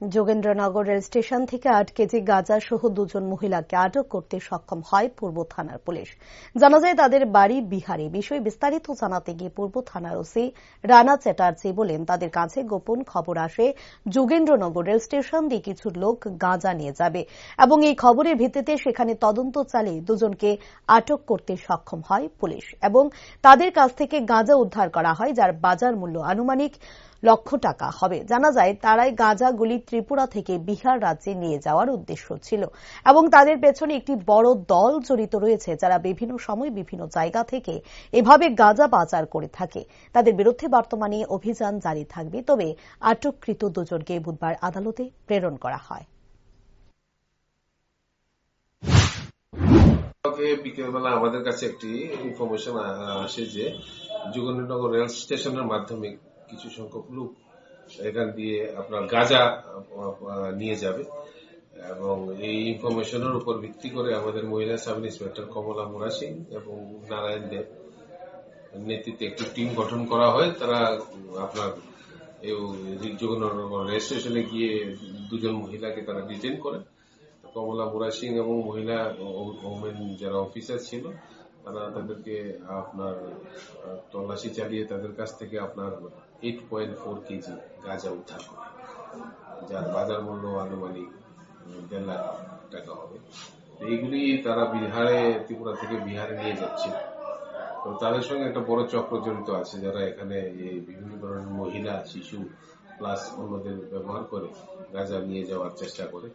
Jogendranagar rail station থেকে আট KG গাঁজা সহ দুজন মহিলাকে আটক করতে সক্ষম হয় পূর্ব থানার পুলিশ। জানা যায়, তাদের বাড়ি বিহারে। বিষয়ে বিস্তারিত জানাতে গিয়ে পূর্ব থানার ওসি রানা চ্যাটার্জি বলেন, তাদের কাছে গোপন খবর আসে, যোগেন্দ্রনগর রেল স্টেশন দিয়ে কিছু লোক গাঁজা নিয়ে যাবে এবং এই খবরের ভিত্তিতে সেখানে তদন্ত চালিয়ে দুজনকে আটক করতে সক্ষম হয় পুলিশ এবং তাদের কাছ থেকে গাঁজা উদ্ধার করা হয়, যার বাজার মূল্য আনুমানিক লক্ষ টাকা হবে। জানা যায়, তারাই গাঁজাগুলি ত্রিপুরা থেকে বিহার রাজ্যে নিয়ে যাওয়ার উদ্দেশ্য ছিল এবং তাদের পেছনে একটি বড় দল জড়িত রয়েছে যারা বিভিন্ন সময় বিভিন্ন জায়গা থেকে এভাবে গাঁজা পাচার করে থাকে। তাদের বিরুদ্ধে বর্তমানে অভিযান জারি থাকবে, তবে আটককৃত দুজনকে বুধবার আদালতে প্রেরণ করা হয়। বিকেলবেলা আমাদের কাছে একটি ইনফরমেশন আসে যে যুগেন্দ্রনগর রেল স্টেশনের মাধ্যমে কিছু সংখ্যক লোক এখান দিয়ে আপনার গাজা নিয়ে যাবে। এবং এই ইনফরমেশনের উপর ভিত্তি করে আমাদের মহিলা সাব ইন্সপেক্টর কমলা মুরা সিং এবং নারায়ণ দেব নেতৃত্বে একটি টিম গঠন করা হয়। তারা আপনার রেল স্টেশনে গিয়ে দুজন মহিলাকে তারা ডিটেন করে। কমলা মুরা সিং এবং মহিলা যারা অফিসার ছিল তারা তাদেরকে আপনার তল্লাশি চালিয়ে তাদের কাছ থেকে আপনার এইট পয়েন্ট ফোর কেজি গাঁজা উদ্ধার করে, যার বাজার মূল্য আনুমানিক দেড় লাখ টাকা হবে। এইগুলি তারা বিহারে, ত্রিপুরা থেকে বিহারে নিয়ে যাচ্ছে। তো তাদের সঙ্গে একটা বড় চক্র জড়িত আছে, যারা এখানে বিভিন্ন ধরনের মহিলা, শিশু প্লাস অন্যদের ব্যবহার করে গাঁজা নিয়ে যাওয়ার চেষ্টা করে।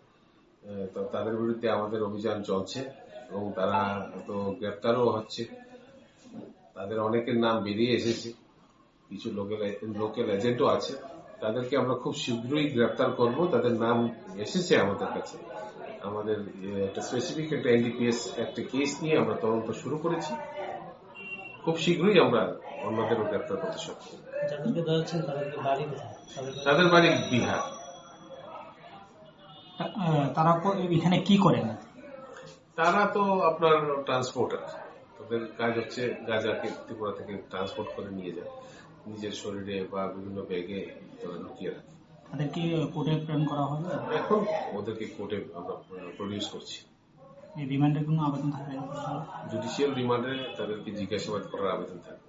তো তাদের বিরুদ্ধে আমাদের অভিযান চলছে। এবং তারা তো গ্রেপ্তারও হচ্ছে। তাদের অনেকের নাম বেরিয়ে এসেছে। কিছু লোকেল লোকাল এজেন্টও আছে। তাদেরকে আমরা খুব শীঘ্রই গ্রেপ্তার করব। তাদের নাম এসেছে আমাদের কাছে। আমাদের একটা স্পেসিফিক একটা এনডিপিএস একটা কেস নিয়ে আমরা তদন্ত শুরু করেছি। খুব শীঘ্রই আমরা অন্যদেরও গ্রেপ্তার করতে সক্ষম। তাদের বাড়ি বিহার। তারা এখানে কি করেন? তারা তো আপনার ট্রান্সপোর্টার তাদের কাজ হচ্ছে গাঁজাকে ত্রিপুরা থেকে ট্রান্সপোর্ট করে নিয়ে যায়। নিজের শরীরে বা বিভিন্ন ব্যাগে তারা লুকিয়ে রাখে। তাদেরকে কোর্টে প্রেরণ করা হবে? এখন ওদেরকে কোর্টে আমরা প্রডিউস করছি। এই রিমান্ডের কোনো আবেদন থাকবে জুডিশিয়াল রিমান্ডে তাদেরকে জিজ্ঞাসাবাদ করার আবেদন থাকবে।